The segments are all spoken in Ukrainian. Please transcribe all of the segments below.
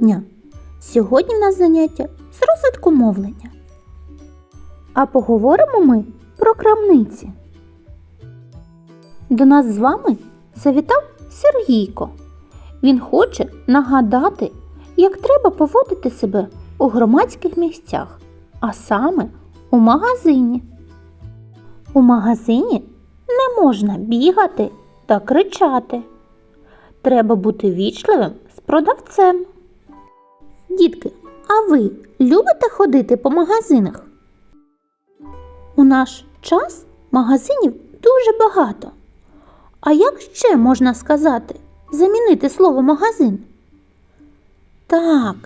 дня! Сьогодні в нас заняття з розвитку мовлення. А поговоримо ми про крамниці. До нас з вами завітав Сергійко. Він хоче нагадати, як треба поводити себе у громадських місцях, а саме у магазині. У магазині не можна бігати та кричати. Треба бути вічливим продавцем. Дітки, а ви любите ходити по магазинах? У наш час магазинів дуже багато. А як ще можна сказати, замінити слово магазин? Так,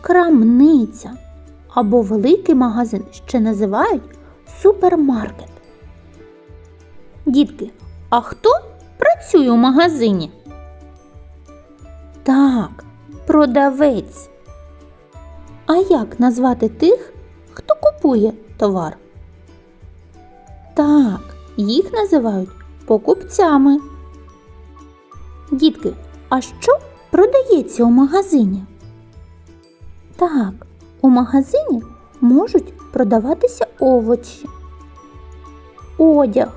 крамниця або великий магазин ще називають супермаркет. Дітки, а хто працює у магазині? Так, продавець. А як назвати тих, хто купує товар? Так, їх називають покупцями. Дітки, а що продається у магазині? Так, у магазині можуть продаватися овочі, одяг,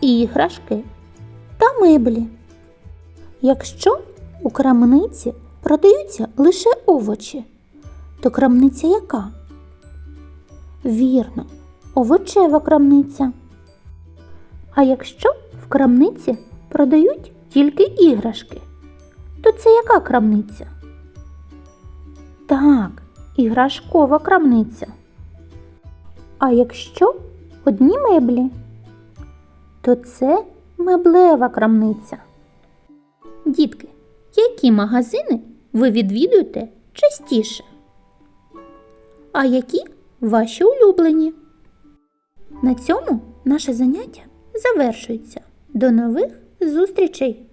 іграшки та меблі. Якщо у крамниці продаються лише овочі, то крамниця яка? Вірно, овочева крамниця. А якщо в крамниці продають тільки іграшки, то це яка крамниця? Так, іграшкова крамниця. А якщо одні меблі, то це меблева крамниця. Дітки, які магазини ви відвідуєте частіше? А які ваші улюблені? На цьому наше заняття завершується. До нових зустрічей!